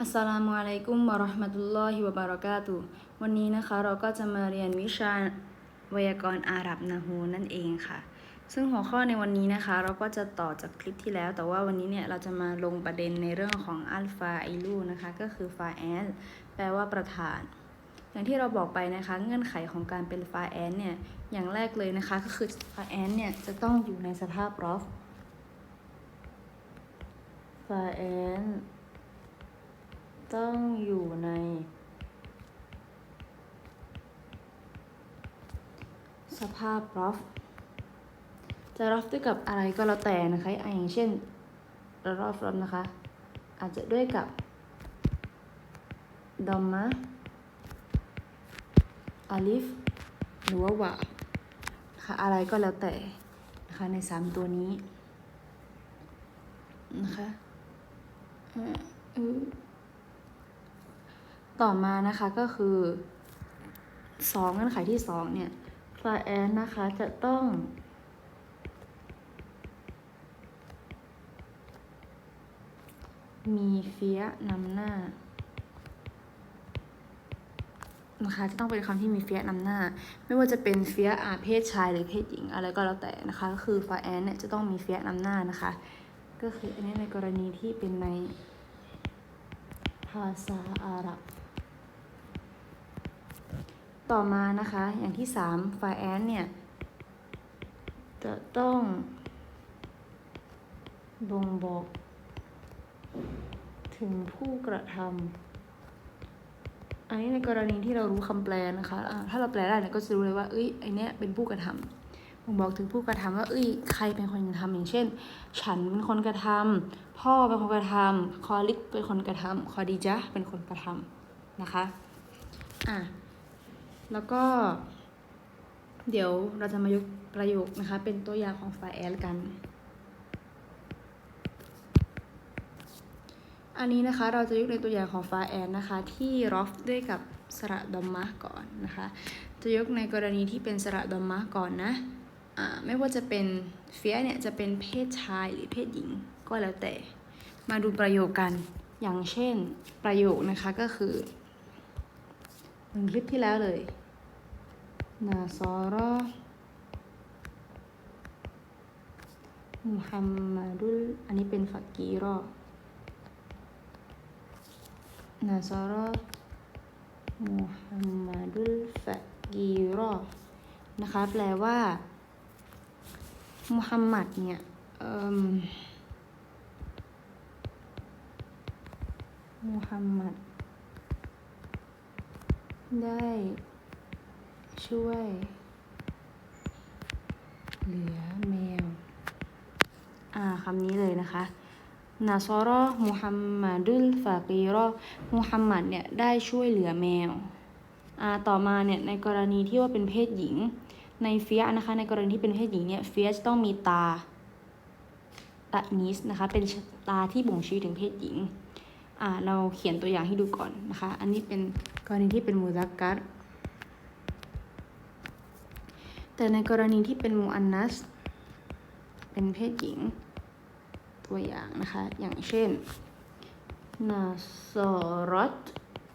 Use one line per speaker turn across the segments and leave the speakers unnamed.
อัสสลามุอะลัยกุมวะเราะห์มะตุลลอฮิวะบะเราะกาตุวันนี้นะคะเราก็จะมาเรียนวิชาไวยากรณ์อาหรับนะฮูนั่นเองค่ะ ซึ่งหัวข้อในวันนี้นะคะ เราก็จะต่อจากคลิปที่แล้ว แต่ว่าวันนี้เนี่ยเราจะมาลงประเด็นในเรื่องของอัลฟาอิลูนะคะก็คือฟาแอนแปลว่าประธาน อย่างที่เราบอกไปนะคะ เงื่อนไขของการเป็นฟาแอนเนี่ยอย่างแรกเลยนะคะก็คือฟาแอนเนี่ยจะต้องอยู่ในสภาพรอฟฟาแอน ต้องอยู่ในสภาพรอฟจะรอฟด้วยกับอะไรก็แล้วแต่นะคะอะอย่างเช่นรอฟรอฟนะคะ อาจจะด้วยกับดอมมะอาลิฟ หรือว่าวะนะคะอะไรก็แล้วแต่นะคะในสามตัวนี้นะคะอ่าเออ ต่อมานะคะก็คือสองเงื่อนไขที่สองเนี่ยฟาแอนนะคะจะต้อง มีเฟียนำหน้านะคะจะต้องเป็นคำที่มีเฟียนำหน้า ไม่ว่าจะเป็นเฟียอาเพศชายหรือเพศหญิงอะไรก็แล้วแต่นะคะ ก็คือฟาแอนเนี่ยจะต้องมีเฟียนำหน้านะคะ ก็คืออันนี้ในกรณีที่เป็นในภาษาอาหรับ ต่อมานะคะอย่างที่สามฟาแอนเนี่ย จะต้องบ่งบอก ถึงผู้กระทำอันนี้ในกรณีที่เรารู้คำแปลนะคะ ถ้าเราแปลได้เนี่ยก็จะรู้เลยว่า เอ้ยไอเนี้ยเป็นผู้กระทำบ่งบอกถึงผู้กระทำว่า เอ้ย ใครเป็นคนกระทำอย่างเช่น ฉันเป็นคนกระทำพ่อเป็นคนกระทำคอลิกเป็นคนกระทำคอดีจะเป็นคนกระทำนะคะ อะ แล้วก็ เดี๋ยวเราจะมายกประโยคนะคะ เป็นตัวอย่างของไฟแอลกัน อันนี้นะคะเราจะยกในตัวอย่างของฟาแอนนะคะ ที่รอฟด้วยกับสระดอมมะก่อนนะคะ จะยกในกรณีที่เป็นสระดอมมะก่อนนะไม่ว่าจะเป็นเฟียเนี่ยจะเป็นเพศชายหรือเพศหญิงก็แล้วแต่ มาดูประโยคกันอย่างเช่นประโยคนะคะก็คือเหมือนคลิปที่แล้วเลย นาซอรอมุฮัมมัดุล อันนี้เป็นฟักกีรอนาซารอมุฮัมมัดุลฟะกีรอนะคะ แปลว่า มุฮัมมัดเนี่ยเอิ่มมุฮัมมัดได้ ช่วย เหลือแมว อ่าคำนี้เลยนะคะนาซอรอมุฮัมมัดุลฟากีรอมุฮัมมัดเนี่ยได้ช่วยเหลือแมว อ่าต่อมาเนี่ยในกรณีที่ว่าเป็นเพศหญิง ในเฟียนะคะในกรณีที่เป็นเพศหญิงเนี่ยเฟียจะต้องมีตาตานิสนะคะเป็นตาที่บ่งชี้ถึงเพศหญิง อ่าเราเขียนตัวอย่างให้ดูก่อนนะคะ อันนี้เป็นกรณีที่เป็นมูซักกัร แต่ในกรณีที่เป็นมูอันนัส เป็นเพศหญิง ตัวอย่างนะคะ อย่างเช่นนาซอรัต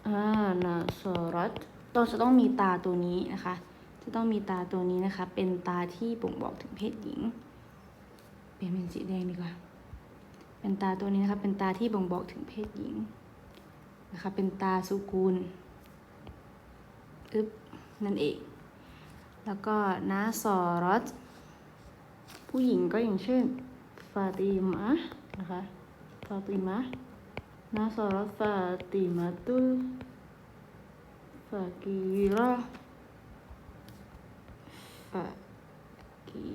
อ่านาซอรัตต้องจะต้องมีตาตัวนี้นะคะ จะต้องมีตาตัวนี้นะคะ เป็นตาที่บ่งบอกถึงเพศหญิง เปลี่ยนเป็นสีแดงดีกว่า เป็นตาตัวนี้นะคะ เป็นตาที่บ่งบอกถึงเพศหญิงนะคะ เป็นตาสุกูล อึบนั่นเอง แล้วก็นาซอรัตผู้หญิงก็อย่างเช่นฟาติมะนะคะฟาติมะนาซอรสฟาติมาตุลฟากีรอฟากี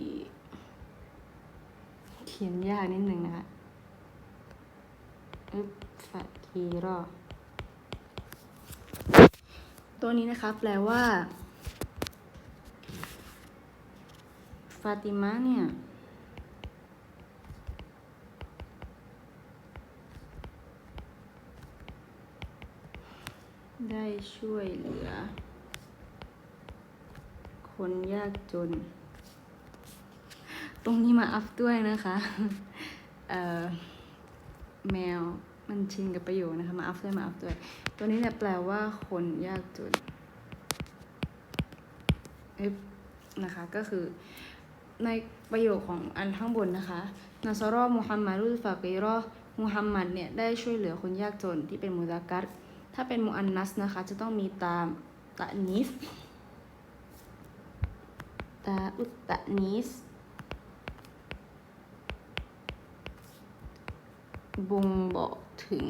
เขียนยากนิดหนึ่งนะคะอึฟากีรอตัวนี้นะคะแปลว่า ฟาติมะเนี่ย ได้ช่วยเหลือ คนยากจน ตรงนี้มาอัพด้วยนะคะ เอ่อ แมวมันชินกับประโยคนะคะ มาอัพด้วยมาอัพด้วย ตัวนี้เนี่ยแปลว่าคนยากจนนะคะก็คือ ในประโยคของอันข้างบนนะคะนาซารอมุฮัมมัดุลฟากีรอมุฮัมมัดเนี่ยได้ช่วยเหลือคนยากจนที่เป็นมุซักกัรถ้าเป็นมุอันนัสนะคะ จะต้องมีตามตะนิสตาอุตตะนิสบ่งบอกถึง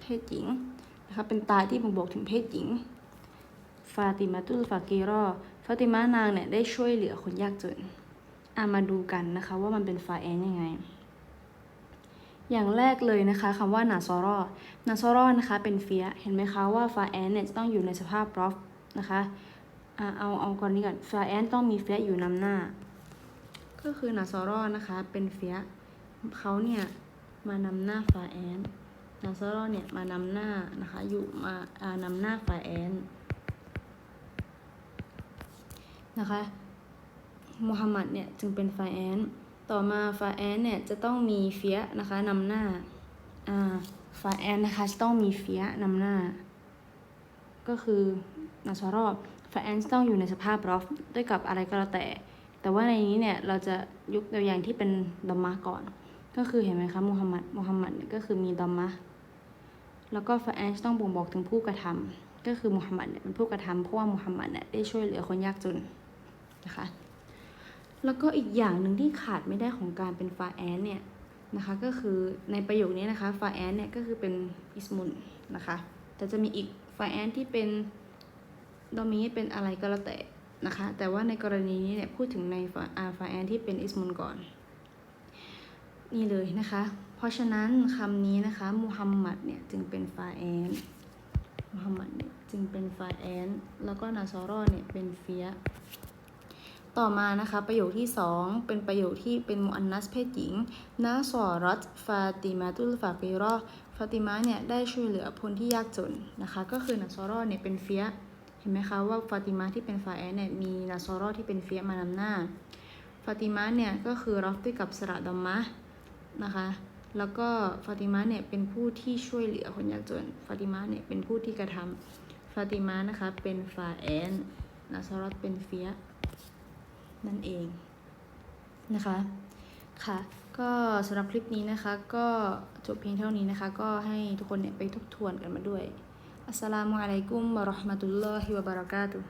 เพศหญิงนะคะเป็นตาที่บ่งบอกถึงเพศหญิง ฟาติมาตุลฟากีรอฟาติมานางเนี่ยได้ช่วยเหลือคนยากจนอามาดูกันนะคะว่ามันเป็นฟาแอนยังไง อย่างแรกเลยนะคะคำว่านาซอรอนาซอรอนะคะเป็นเฟีย เห็นไหมคะว่าฟาแอนเนี่ยจะต้องอยู่ในสภาพรอฟนะคะอ่าเอาเอาก่อนนี้ก่อนฟาแอนต้องมีเฟียอยู่นำหน้า ก็คือนาซอรอนะคะเป็นเฟียเขาเนี่ยมานำหน้าฟาแอนนาซอรอเนี่ยมานำหน้านะคะอยู่มาอานำหน้าฟาแอน นะคะมุฮัมหมัดเนี่ยจึงเป็นฟาแอนต่อมาฟาแอนเนี่ยจะต้องมีเฟียนะคะนำหน้าอ่าฟาแอนนะคะจะต้องมีเฟียนำหน้า ก็คือนาซอรอบฟาแอนจะต้องอยู่ในสภาพรอฟด้วยกับอะไรก็แล้วแต่ แต่ว่าในนี้เนี่ยเราจะยกตัวอย่างที่เป็นดอมมะก่อน ก็คือเห็นไหมคะมุฮัมหมัดมุฮัมหมัดเนี่ยก็คือมีดอมมะแล้วก็ฟาแอนซ์ต้องบ่งบอกถึงผู้กระทำก็คือมุฮัมหมัดเนี่ยเป็นผู้กระทำเพราะว่ามุฮัมหมัดเนี่ยได้ช่วยเหลือคนยากจน นะคะ แล้วก็อีกอย่างหนึ่งที่ขาดไม่ได้ของการเป็นฟาแอนเนี่ยนะคะก็คือในประโยคนี้นะคะฟาแอนเนี่ยก็คือเป็นอิสมุนนะคะแต่จะมีอีกฟาแอนที่เป็นดอมีเป็นอะไรก็แล้วแต่นะคะแต่ว่าในกรณีนี้เนี่ยพูดถึงในฟาอาฟาแอนที่เป็นอิสมุนก่อน นี่เลยนะคะ เพราะฉะนั้นคำนี้นะคะมุฮัมหมัดเนี่ยจึงเป็นฟาแอนมุฮัมหมัดเนี่ยจึงเป็นฟาแอนแล้วก็นาซอรอเนี่ยเป็นเฟีย ต่อมานะคะประโยคที่ 2 เป็นประโยคที่เป็นมุอันนัสเพศหญิงนาซอรัตฟาติมาตุลฟากีรอฟาติมาเนี่ยได้ช่วยเหลือคนที่ยากจนนะคะ ก็คือนาซอรอเนี่ยเป็นเฟียเห็นไหมคะว่าฟาติมาที่เป็นฟาแอนเนี่ยมีนาซอรอที่เป็นเฟียมานำหน้าฟาติมาเนี่ยก็คือรอฟด้วยกับสระดอมมะนะคะแล้วก็ฟาติมาเนี่ยเป็นผู้ที่ช่วยเหลือคนยากจนฟาติมาเนี่ยเป็นผู้ที่กระทำฟาติมานะคะเป็นฟาแอนนาซารอตเป็นเฟีย นั่นเองนะคะค่ะก็สำหรับคลิปนี้นะคะ ก็จบเพียงเท่านี้นะคะ ก็ให้ทุกคนเนี่ยไปทบทวนกันมาด้วยอัสสลามุอะลัยกุมวะเราะห์มะตุลลอฮิวะบะเราะกาตุฮ์